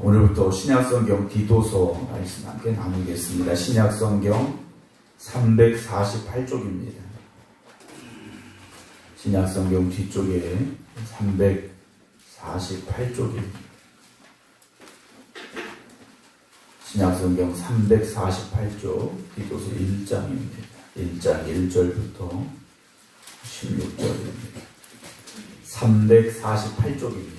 오늘부터 신약성경 디도서 말씀 함께 나누겠습니다. 신약성경 348쪽입니다. 신약성경 뒤쪽에 348쪽입니다. 신약성경 348쪽 디도서 1장입니다. 1장 1절부터 16절입니다. 348쪽입니다.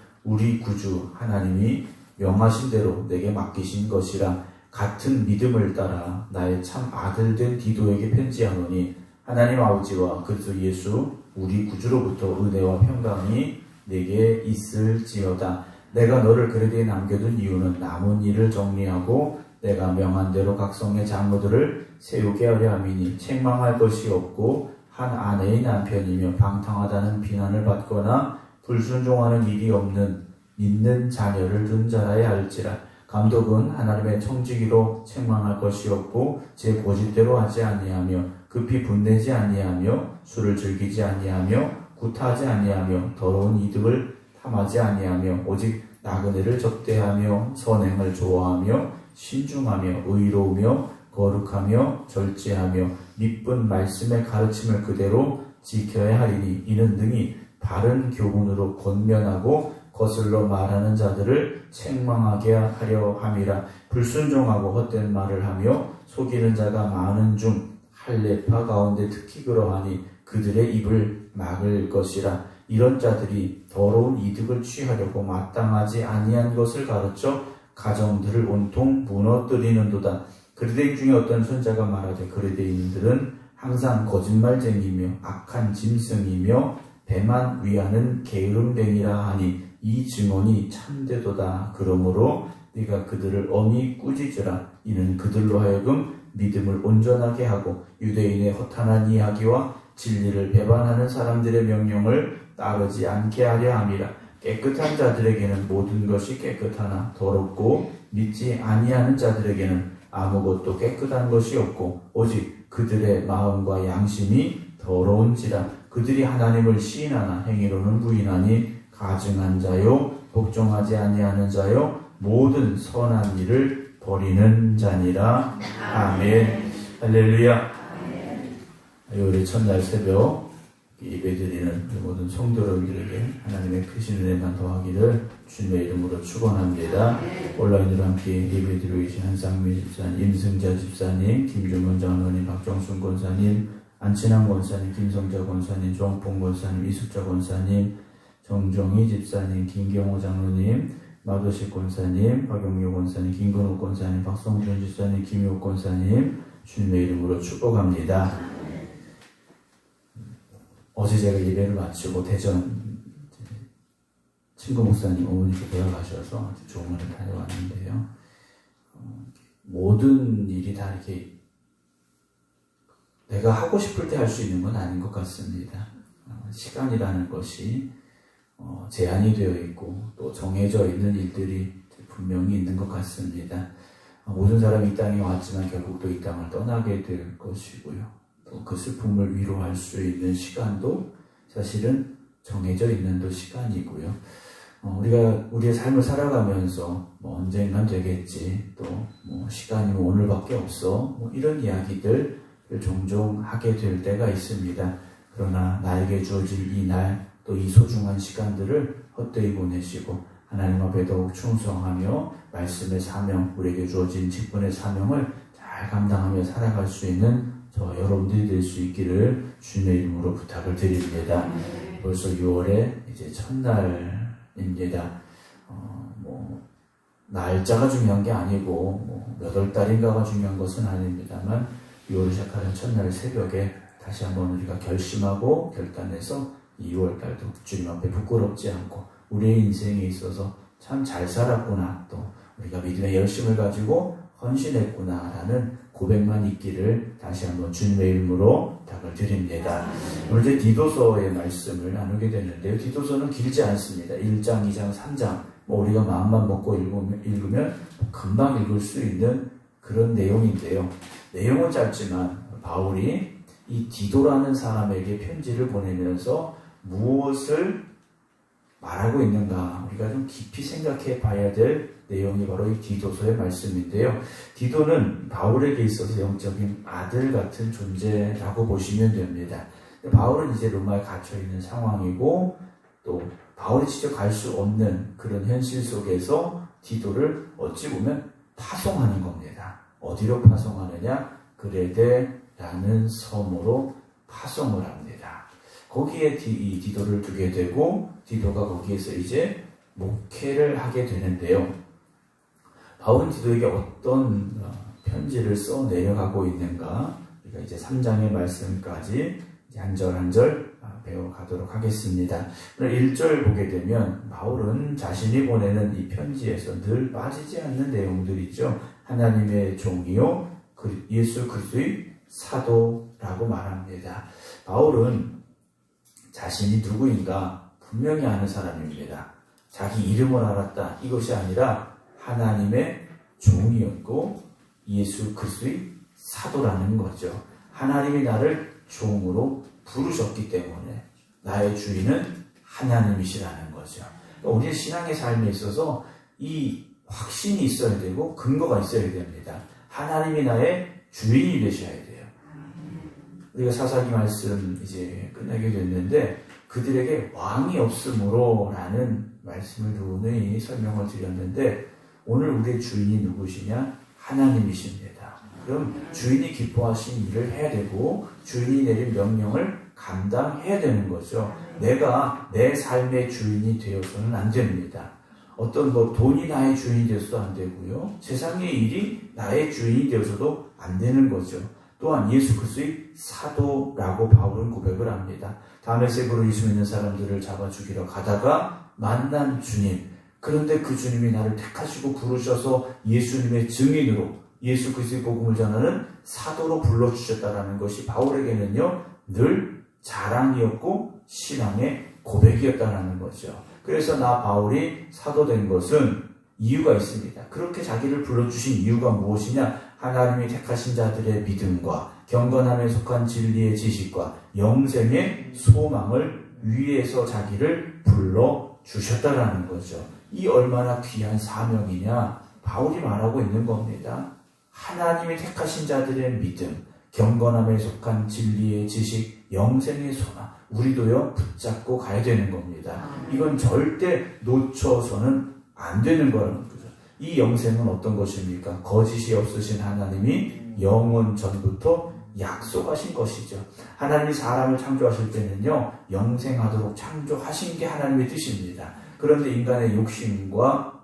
우리 구주 하나님이 명하신 대로 내게 맡기신 것이라 같은 믿음을 따라 나의 참 아들 된 디도에게 편지하노니 하나님 아버지와 그리스도 예수 우리 구주로부터 은혜와 평강이 내게 있을지어다. 내가 너를 그레디에 남겨둔 이유는 남은 일을 정리하고 내가 명한 대로 각성의 장로들을 세우게 하려 함이니 책망할 것이 없고 한 아내의 남편이며 방탕하다는 비난을 받거나 불순종하는 일이 없는 믿는 자녀를 둔 자라야 할지라. 감독은 하나님의 청지기로 책망할 것이 없고 제 고집대로 하지 아니하며 급히 분내지 아니하며 술을 즐기지 아니하며 구타하지 아니하며 더러운 이득을 탐하지 아니하며 오직 나그네를 접대하며 선행을 좋아하며 신중하며 의로우며 거룩하며 절제하며 미쁜 말씀의 가르침을 그대로 지켜야 하리니 이는 능히 바른 교훈으로 권면하고 거슬러 말하는 자들을 책망하게 하려 함이라 불순종하고 헛된 말을 하며 속이는 자가 많은 중 할례파 가운데 특히 그러하니 그들의 입을 막을 것이라 이런 자들이 더러운 이득을 취하려고 마땅하지 아니한 것을 가르쳐 가정들을 온통 무너뜨리는도다. 그리데인 중에 어떤 선자가 말하되 그리데인들은 항상 거짓말쟁이며 악한 짐승이며 배만 위하는 게으름뱅이라 하니 이 증언이 참되도다. 그러므로 네가 그들을 엄히 꾸짖으라. 이는 그들로 하여금 믿음을 온전하게 하고 유대인의 허탄한 이야기와 진리를 배반하는 사람들의 명령을 따르지 않게 하려 함이라. 깨끗한 자들에게는 모든 것이 깨끗하나 더럽고 믿지 아니하는 자들에게는 아무것도 깨끗한 것이 없고 오직 그들의 마음과 양심이 더러운지라 그들이 하나님을 시인하나 행위로는 부인하니 가증한 자요 복종하지 아니하는 자요 모든 선한 일을 버리는 자니라. 아멘. 할렐루야. 우리 첫날 새벽 예배드리는 모든 성도들에게 하나님의 크신 은혜만 더하기를 주님의 이름으로 축원합니다. 온라인으로 함께 예배드리고 계신 한상미 집사님, 임승자 집사님, 김준원 장로님, 박정순 권사님, 안친환 권사님, 김성자 권사님, 조홍봉 권사님, 이숙자 권사님, 정정희 집사님, 김경호 장로님, 마도식 권사님, 박영료 권사님, 김건욱 권사님, 박성준 집사님, 김효 권사님, 주님의 이름으로 축복합니다. 어제 제가 예배를 마치고 대전 친구 목사님 어머니께 돌아가셔서 조문을 다녀왔는데요. 어, 모든 일이 다 이렇게 내가 하고 싶을 때 할 수 있는 건 아닌 것 같습니다. 어, 시간이라는 것이 어, 제한이 되어 있고 또 정해져 있는 일들이 분명히 있는 것 같습니다. 모든 사람이 이 땅에 왔지만 결국 또 이 땅을 떠나게 될 것이고요. 그 슬픔을 위로할 수 있는 시간도 사실은 정해져 있는 또 시간이고요. 어, 우리가 우리의 삶을 살아가면서 뭐 언젠간 되겠지, 또 뭐 시간이 뭐 오늘밖에 없어, 뭐 이런 이야기들을 종종 하게 될 때가 있습니다. 그러나 나에게 주어질 이 날, 또 이 소중한 시간들을 헛되이 보내시고 하나님 앞에 더욱 충성하며 말씀의 사명, 우리에게 주어진 직분의 사명을 잘 감당하며 살아갈 수 있는 저 여러분들이 될 수 있기를 주님의 이름으로 부탁을 드립니다. 벌써 6월에 이제 첫날입니다. 어, 뭐 날짜가 중요한 게 아니고 뭐 몇월 달인가가 중요한 것은 아닙니다만 6월 시작하는 첫날 새벽에 다시 한번 우리가 결심하고 결단해서 2월달도 주님 앞에 부끄럽지 않고 우리의 인생에 있어서 참 잘 살았구나 또 우리가 믿음의 열심을 가지고 헌신했구나라는 고백만 있기를 다시 한번 주님의 이름으로 부탁을 드립니다. 오늘 이제 디도서의 말씀을 나누게 되는데요. 디도서는 길지 않습니다. 1장, 2장, 3장 뭐 우리가 마음만 먹고 읽으면, 읽으면 금방 읽을 수 있는 그런 내용인데요. 내용은 짧지만 바울이 이 디도라는 사람에게 편지를 보내면서 무엇을 말하고 있는가 우리가 좀 깊이 생각해 봐야 될 내용이 바로 이 디도서의 말씀인데요. 디도는 바울에게 있어서 영적인 아들 같은 존재라고 보시면 됩니다. 바울은 이제 로마에 갇혀 있는 상황이고 또 바울이 직접 갈 수 없는 그런 현실 속에서 디도를 어찌 보면 파송하는 겁니다. 어디로 파송하느냐? 그레데라는 섬으로 파송을 합니다. 거기에 디, 이 디도를 두게 되고 디도가 거기에서 이제 목회를 하게 되는데요. 바울은 디도에게 어떤 어, 편지를 써 내려가고 있는가? 우리가 이제 3장의 말씀까지 한 절 한 절 배워가도록 하겠습니다. 1절 보게 되면 바울은 자신이 보내는 이 편지에서 늘 빠지지 않는 내용들이죠. 하나님의 종이요 그 예수 그리스도의 사도라고 말합니다. 바울은 자신이 누구인가 분명히 아는 사람입니다. 자기 이름을 알았다. 이것이 아니라 하나님의 종이었고 예수 그리스도의 사도라는 거죠. 하나님이 나를 종으로 부르셨기 때문에 나의 주인은 하나님이시라는 거죠. 그러니까 우리 신앙의 삶에 있어서 이 확신이 있어야 되고 근거가 있어야 됩니다. 하나님이 나의 주인이 되셔야 돼요. 우리가 사사기 말씀 이제 끝나게 됐는데 그들에게 왕이 없으므로 라는 말씀을 누누이 설명을 드렸는데 오늘 우리의 주인이 누구시냐? 하나님이십니다. 그럼 주인이 기뻐하신 일을 해야 되고 주인이 내린 명령을 감당해야 되는 거죠. 내가 내 삶의 주인이 되어서는 안 됩니다. 어떤 뭐 돈이 나의 주인이 되어서도 안 되고요. 세상의 일이 나의 주인이 되어서도 안 되는 거죠. 또한 예수 그리스도의 사도라고 바울은 고백을 합니다. 세부로 예수 믿는 사람들을 잡아 죽이러 가다가 만난 주님. 그런데 그 주님이 나를 택하시고 부르셔서 예수님의 증인으로 예수 그리스도의 복음을 전하는 사도로 불러 주셨다라는 것이 바울에게는요 늘 자랑이었고 신앙의 고백이었다라는 거죠. 그래서 나 바울이 사도 된 것은 이유가 있습니다. 그렇게 자기를 불러주신 이유가 무엇이냐? 하나님이 택하신 자들의 믿음과 경건함에 속한 진리의 지식과 영생의 소망을 위해서 자기를 불러 주셨다라는 거죠. 이 얼마나 귀한 사명이냐? 바울이 말하고 있는 겁니다. 하나님이 택하신 자들의 믿음, 경건함에 속한 진리의 지식, 영생의 소망, 우리도요, 붙잡고 가야 되는 겁니다. 이건 절대 놓쳐서는 안 되는 거라는 거죠. 이 영생은 어떤 것입니까? 거짓이 없으신 하나님이 영원 전부터 약속하신 것이죠. 하나님이 사람을 창조하실 때는요, 영생하도록 창조하신 게 하나님의 뜻입니다. 그런데 인간의 욕심과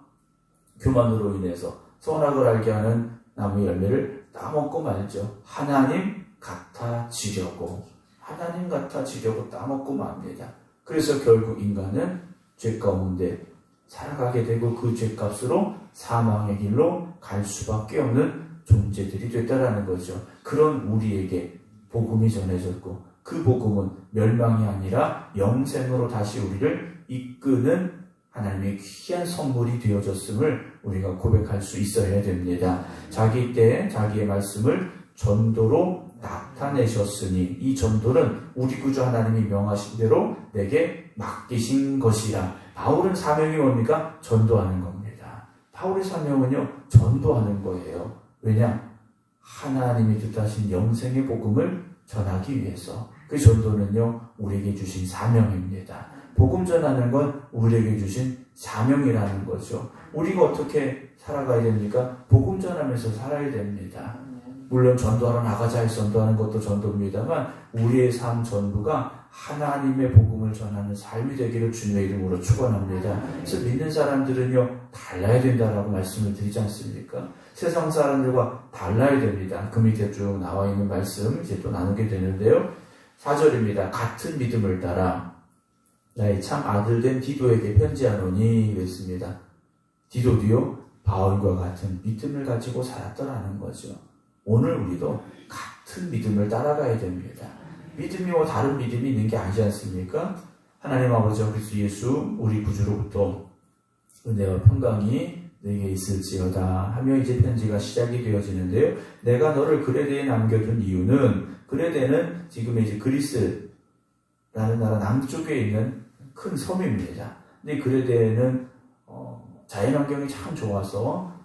교만으로 인해서 선악을 알게 하는 나무 열매를 따먹고 말죠. 하나님 같아지려고 하나님 같아 지려고 따먹고 맙니다. 그래서 결국 인간은 죄 가운데 살아가게 되고 그 죄값으로 사망의 길로 갈 수밖에 없는 존재들이 됐다라는 거죠. 그런 우리에게 복음이 전해졌고 그 복음은 멸망이 아니라 영생으로 다시 우리를 이끄는 하나님의 귀한 선물이 되어졌음을 우리가 고백할 수 있어야 됩니다. 자기 때 자기의 말씀을 전도로 나타내셨으니 이 전도는 우리 구주 하나님이 명하신 대로 내게 맡기신 것이라. 바울은 사명이 뭡니까? 전도하는 겁니다. 바울의 사명은요, 전도하는 거예요. 왜냐? 하나님이 뜻하신 영생의 복음을 전하기 위해서. 그 전도는요, 우리에게 주신 사명입니다. 복음 전하는 건 우리에게 주신 사명이라는 거죠. 우리가 어떻게 살아가야 됩니까? 복음 전하면서 살아야 됩니다. 물론 전도하러 나가자 전도하는 것도 전도입니다만 우리의 삶 전부가 하나님의 복음을 전하는 삶이 되기를 주님의 이름으로 축원합니다. 그래서 믿는 사람들은요 달라야 된다라고 말씀을 드리지 않습니까? 세상 사람들과 달라야 됩니다. 그 밑에 쭉 나와 있는 말씀 이제 또 나누게 되는데요. 4절입니다. 같은 믿음을 따라 나의 참 아들된 디도에게 편지하노니 그랬습니다. 디도도요 바울과 같은 믿음을 가지고 살았더라는 거죠. 오늘 우리도 같은 믿음을 따라가야 됩니다. 믿음이 뭐 다른 믿음이 있는 게 아니지 않습니까? 하나님 아버지와 그리스도 예수 우리 구주로부터 은혜와 평강이 내게 있을지어다 하며 이제 편지가 시작이 되어지는데요. 내가 너를 그레데에 남겨둔 이유는 그레데는 지금 이제 그리스라는 나라 남쪽에 있는 큰 섬입니다. 근데 그레데는 어, 자연환경이 참 좋아서 어,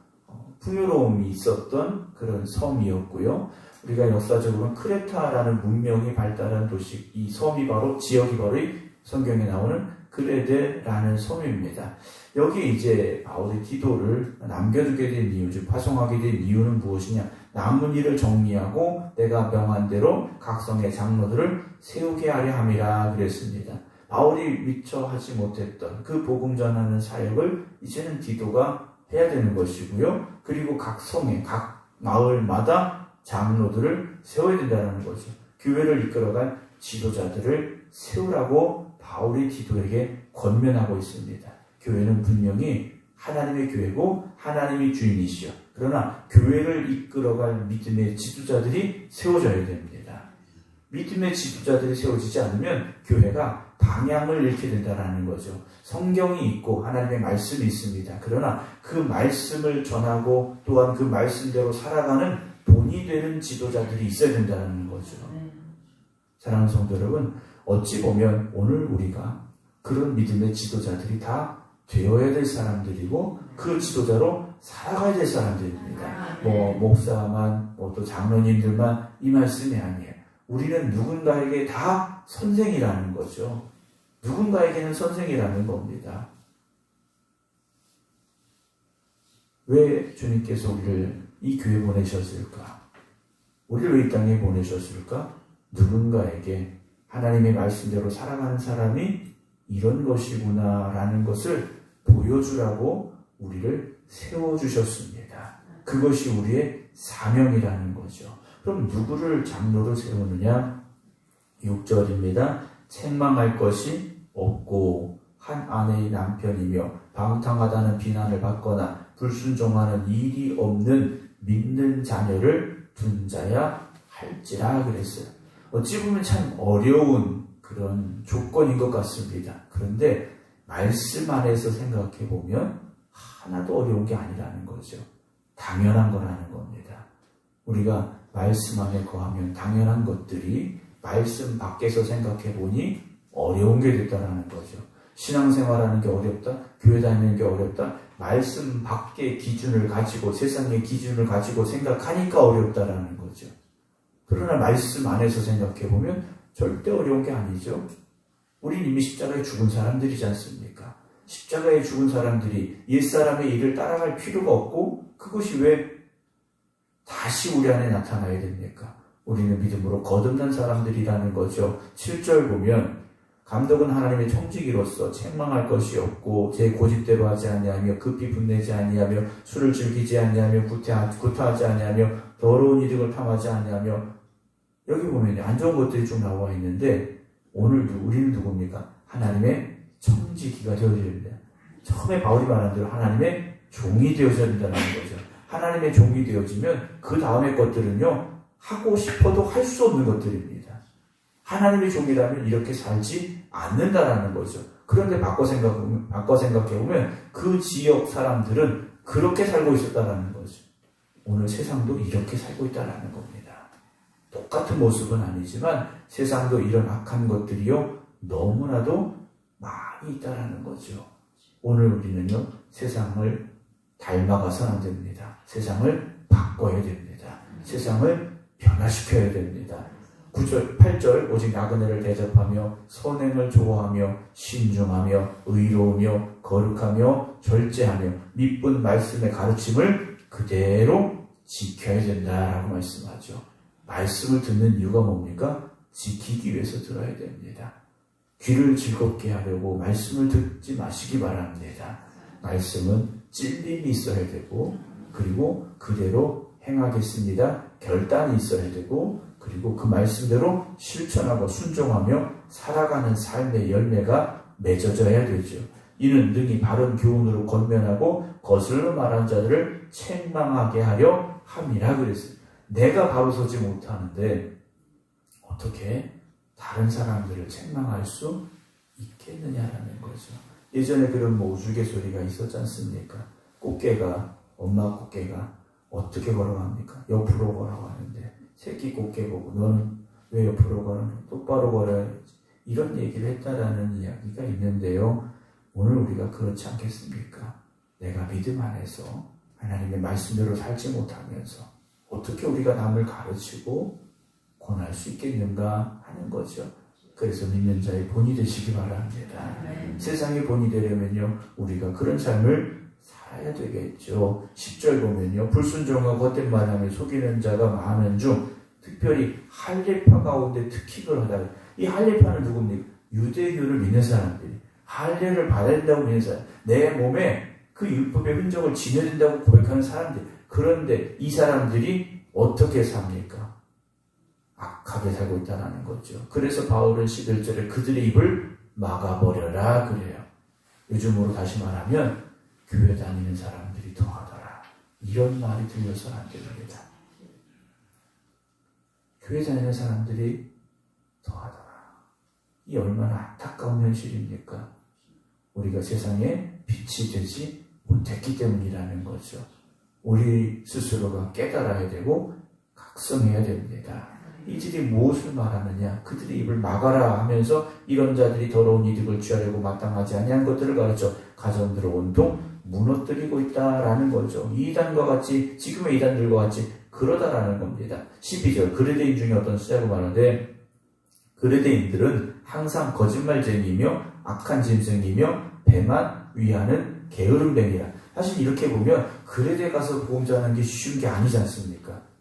풍요로움이 있었던 그런 섬이었고요. 우리가 역사적으로는 크레타라는 문명이 발달한 도시, 이 섬이 바로 지역이 바로 이 성경에 나오는 그레데라는 섬입니다. 여기 이제 바울이 디도를 남겨두게 된 이유, 즉 파송하게 된 이유는 무엇이냐? 남은 일을 정리하고 내가 명한 대로 각성의 장로들을 세우게 하려 함이라 그랬습니다. 바울이 미처 하지 못했던 그 복음 전하는 사역을 이제는 디도가 해야 되는 것이고요. 그리고 각 성에, 각 마을마다 장로들을 세워야 된다는 거죠. 교회를 이끌어갈 지도자들을 세우라고 바울이 디도에게 권면하고 있습니다. 교회는 분명히 하나님의 교회고 하나님이 주인이시여. 그러나 교회를 이끌어갈 믿음의 지도자들이 세워져야 됩니다. 믿음의 지도자들이 세워지지 않으면 교회가 방향을 잃게 된다는 거죠. 성경이 있고 하나님의 말씀이 있습니다. 그러나 그 말씀을 전하고 또한 그 말씀대로 살아가는 본이 되는 지도자들이 있어야 된다는 거죠. 사랑하는 성도 여러분, 어찌 보면 오늘 우리가 그런 믿음의 지도자들이 다 되어야 될 사람들이고 그 지도자로 살아가야 될 사람들입니다. 뭐 목사만 뭐 또 장로님들만 이 말씀이 아니에요. 우리는 누군가에게 다 선생이라는 거죠. 누군가에게는 선생이라는 겁니다. 왜 주님께서 우리를 이 교회 보내셨을까? 우리를 왜 이 땅에 보내셨을까? 누군가에게 하나님의 말씀대로 살아가는 사람이 이런 것이구나라는 것을 보여주라고 우리를 세워주셨습니다. 그것이 우리의 사명이라는 거죠. 그럼 누구를 장로로 세우느냐? 6절입니다. 책망할 것이 없고 한 아내의 남편이며 방탕하다는 비난을 받거나 불순종하는 일이 없는 믿는 자녀를 둔 자야 할지라 그랬어요. 어찌 보면 참 어려운 그런 조건인 것 같습니다. 그런데 말씀 안에서 생각해 보면 하나도 어려운 게 아니라는 거죠. 당연한 거라는 겁니다. 우리가 말씀 안에 거하면 당연한 것들이 말씀 밖에서 생각해 보니 어려운 게 됐다라는 거죠. 신앙생활하는 게 어렵다, 교회 다니는 게 어렵다, 말씀 밖의 기준을 가지고 세상의 기준을 가지고 생각하니까 어렵다라는 거죠. 그러나 말씀 안에서 생각해 보면 절대 어려운 게 아니죠. 우린 이미 십자가에 죽은 사람들이지 않습니까? 십자가에 죽은 사람들이 옛사람의 일을 따라갈 필요가 없고 그것이 왜 다시 우리 안에 나타나야 됩니까? 우리는 믿음으로 거듭난 사람들이라는 거죠. 7절 보면 감독은 하나님의 청지기로서 책망할 것이 없고 제 고집대로 하지 아니하며 급히 분내지 아니하며 술을 즐기지 아니하며 구타하지 아니하며 더러운 이득을 탐하지 아니하며 여기 보면 안 좋은 것들이 좀 나와 있는데 오늘 우리는 누굽니까? 하나님의 청지기가 되어야 됩니다. 처음에 바울이 말한 대로 하나님의 종이 되어져야 된다는 거죠. 하나님의 종이 되어지면 그 다음의 것들은요 하고 싶어도 할 수 없는 것들입니다. 하나님의 종이라면 이렇게 살지 않는다라는 거죠. 그런데 바꿔 생각 바꿔 생각해 보면 그 지역 사람들은 그렇게 살고 있었다라는 거죠. 오늘 세상도 이렇게 살고 있다라는 겁니다. 똑같은 모습은 아니지만 세상도 이런 악한 것들이요 너무나도 많이 있다라는 거죠. 오늘 우리는요 세상을 닮아가서는 안 됩니다. 세상을 바꿔야 됩니다. 세상을 변화시켜야 됩니다. 9절, 8절 오직 나그네를 대접하며 선행을 좋아하며 신중하며 의로우며 거룩하며 절제하며 미쁜 말씀의 가르침을 그대로 지켜야 된다라고 말씀하죠. 말씀을 듣는 이유가 뭡니까? 지키기 위해서 들어야 됩니다. 귀를 즐겁게 하려고 말씀을 듣지 마시기 바랍니다. 말씀은 찔림이 있어야 되고, 그리고 그대로 행하겠습니다. 결단이 있어야 되고, 그리고 그 말씀대로 실천하고 순종하며 살아가는 삶의 열매가 맺어져야 되죠. 이는 능히 바른 교훈으로 권면하고 거슬러 말한 자들을 책망하게 하려 함이라 그랬어요. 내가 바로 서지 못하는데 어떻게 다른 사람들을 책망할 수 있겠느냐라는 거죠. 예전에 그런 뭐 우스갯소리가 있었지 않습니까? 꽃게가 엄마 꽃게가 어떻게 걸어갑니까? 옆으로 걸어가는데 새끼 꽃게 보고 너는 왜 옆으로 걸어는 똑바로 걸어야지 이런 얘기를 했다라는 이야기가 있는데요. 오늘 우리가 그렇지 않겠습니까? 내가 믿음 안에서 하나님의 말씀대로 살지 못하면서 어떻게 우리가 남을 가르치고 권할 수 있겠는가 하는 거죠. 그래서 믿는 자의 본이 되시기 바랍니다. 세상의 본이 되려면요, 우리가 그런 삶을 살아야 되겠죠. 10절 보면요, 불순종과 헛된 말하며 속이는 자가 많은 중, 특별히 할례파 가운데 특히을 하다. 이 할례파는 누굽니까? 유대교를 믿는 사람들이. 할례를 받아야 된다고 믿는 사람. 내 몸에 그 율법의 흔적을 지녀야 된다고 고백하는 사람들. 그런데 이 사람들이 어떻게 삽니까? 악하게 살고 있다는 거죠. 그래서 바울은 11절에 그들의 입을 막아버려라 그래요. 요즘으로 다시 말하면 교회 다니는 사람들이 더하더라. 이런 말이 들려서는 안 됩니다. 교회 다니는 사람들이 더하더라. 이 얼마나 안타까운 현실입니까? 우리가 세상에 빛이 되지 못했기 때문이라는 거죠. 우리 스스로가 깨달아야 되고 각성해야 됩니다. 이들이 무엇을 말하느냐? 그들의 입을 막아라 하면서 이런 자들이 더러운 이득을 취하려고 마땅하지 아니한 것들을 가르쳐 가정들을 온통 무너뜨리고 있다라는 거죠. 이단과 같이 지금의 이단들과 같이 그러다라는 겁니다. 12절 그레데인 중에 어떤 수자로 말하는데 그레데인들은 항상 거짓말쟁이며 악한 짐승이며 배만 위하는 게으름뱅이라. 사실 이렇게 보면 그레데 가서 보험 전하는 게 쉬운 게 아니지 않습니까?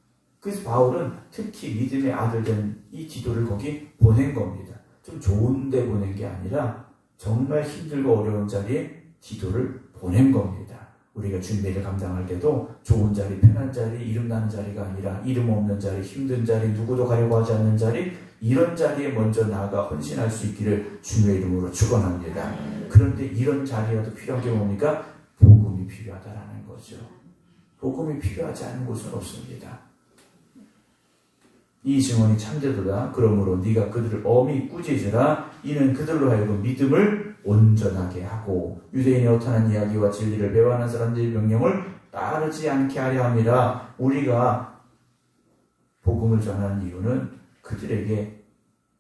그래서 바울은 특히 믿음의 아들 된 이 기도를 거기 보낸 겁니다. 좀 좋은데 보낸 게 아니라 정말 힘들고 어려운 자리에 기도를 보낸 겁니다. 우리가 주님의 감당할 때도 좋은 자리, 편한 자리, 이름 나는 자리가 아니라 이름 없는 자리, 힘든 자리, 누구도 가려고 하지 않는 자리, 이런 자리에 먼저 나아가 헌신할 수 있기를 주님의 이름으로 축원합니다. 그런데 이런 자리라도 필요한 게 뭡니까? 복음이 필요하다라는 거죠. 복음이 필요하지 않은 곳은 없습니다. 이 증언이 참되도다. 그러므로 네가 그들을 엄히 꾸짖으라. 이는 그들로 하여금 믿음을 온전하게 하고 유대인의 어탄한 이야기와 진리를 배워하는 사람들의 명령을 따르지 않게 하려 함이라. 우리가 복음을 전하는 이유는 그들에게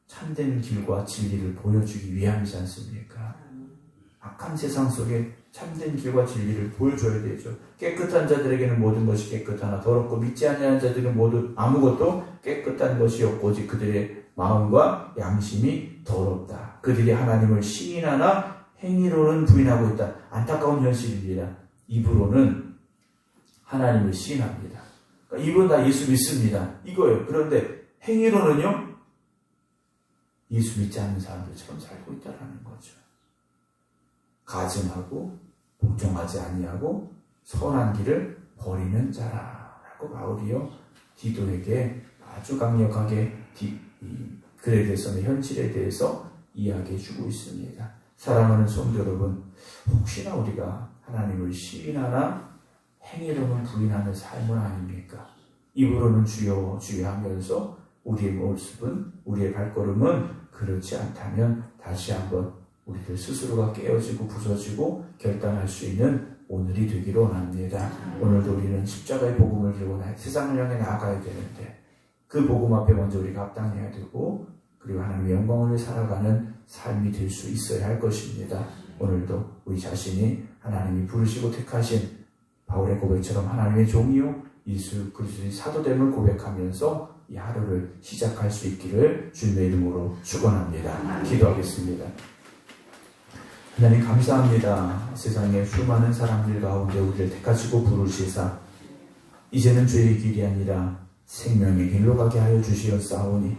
참된 길과 진리를 보여주기 위함이지 않습니까? 악한 세상 속에 참된 길과 진리를 보여줘야 되죠. 깨끗한 자들에게는 모든 것이 깨끗하나 더럽고 믿지 않는 자들은 모두 아무것도 깨끗한 것이 없고 오직 그들의 마음과 양심이 더럽다. 그들이 하나님을 시인하나 행위로는 부인하고 있다. 안타까운 현실입니다. 입으로는 하나님을 시인합니다. 그러니까 입은 다 예수 믿습니다. 이거예요. 그런데 행위로는요 예수 믿지 않는 사람들처럼 살고 있다는 거죠. 가증하고 복종하지 아니하고 선한 길을 버리는 자라라고 바울이요 디도에게 아주 강력하게 디, 그에 대해서는 현실에 대해서 이야기해 주고 있습니다. 사랑하는 성도 여러분, 혹시나 우리가 하나님을 시인하나 행위로는 부인하는 삶은 아닙니까? 입으로는 주여 주여 하면서 우리의 모습은 우리의 발걸음은 그렇지 않다면 다시 한번 우리들 스스로가 깨어지고 부서지고 결단할 수 있는 오늘이 되기를 원합니다. 오늘도 우리는 십자가의 복음을 들고 세상을 향해 나아가야 되는데 그 복음 앞에 먼저 우리가 합당해야 되고 그리고 하나님의 영광을 살아가는 삶이 될 수 있어야 할 것입니다. 오늘도 우리 자신이 하나님이 부르시고 택하신 바울의 고백처럼 하나님의 종이요 예수 그리스도의 사도됨을 고백하면서 이 하루를 시작할 수 있기를 주님의 이름으로 축원합니다. 기도하겠습니다. 하나님 감사합니다. 세상에 수많은 사람들 가운데 우리를 택하시고 부르시사 이제는 죄의 길이 아니라 생명의 길로 가게 하여 주시었사오니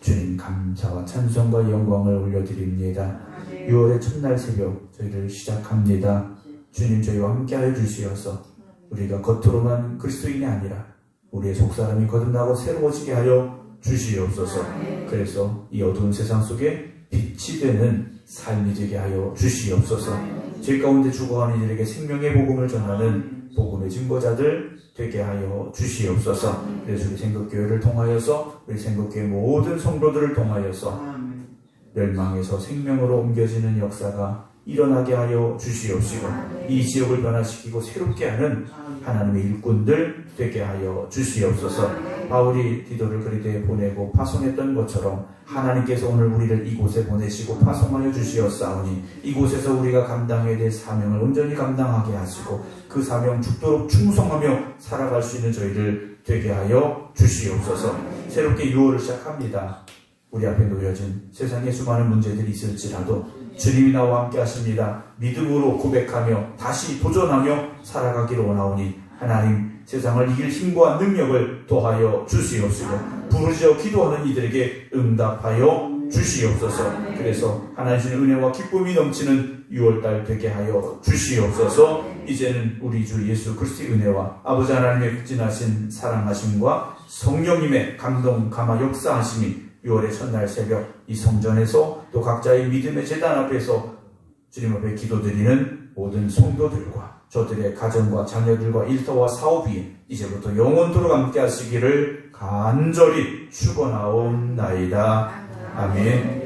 주님 감사와 찬송과 영광을 올려드립니다. 6월의 첫날 새벽 저희를 시작합니다. 주님 저희와 함께 하여 주시어서 우리가 겉으로만 그리스도인이 아니라 우리의 속사람이 거듭나고 새로워지게 하여 주시옵소서. 그래서 이 어두운 세상 속에 빛이 되는 삶이 되게 하여 주시옵소서. 죄 가운데 죽어가는 이들에게 생명의 복음을 전하는 복음의 증거자들 되게 하여 주시옵소서. 그래서 우리 생각교회를 통하여서 우리 생각교회 모든 성도들을 통하여서 멸망에서 생명으로 옮겨지는 역사가 일어나게 하여 주시옵시고 이 지역을 변화시키고 새롭게 하는 하나님의 일꾼들 되게 하여 주시옵소서. 바울이 디도를 그리스도에 보내고 파송했던 것처럼 하나님께서 오늘 우리를 이곳에 보내시고 파송하여 주시었사오니 이곳에서 우리가 감당해야 될 사명을 온전히 감당하게 하시고 그 사명 죽도록 충성하며 살아갈 수 있는 저희를 되게 하여 주시옵소서. 새롭게 6월을 시작합니다. 우리 앞에 놓여진 세상에 수많은 문제들이 있을지라도 주님이 나와 함께 하십니다. 믿음으로 고백하며 다시 도전하며 살아가기를 원하오니 하나님 세상을 이길 힘과 능력을 더하여 주시옵시고 부르짖어 기도하는 이들에게 응답하여 주시옵소서. 그래서 하나님의 은혜와 기쁨이 넘치는 6월달 되게 하여 주시옵소서. 이제는 우리 주 예수 그리스도의 은혜와 아버지 하나님의 극진하신 사랑하심과 성령님의 감동 감화 역사하심이 6월의 첫날 새벽 이 성전에서 또 각자의 믿음의 재단 앞에서 주님 앞에 기도드리는 모든 성도들과 저들의 가정과 자녀들과 일터와 사업이 이제부터 영원토록 함께 하시기를 간절히 축원하옵나이다. 아멘.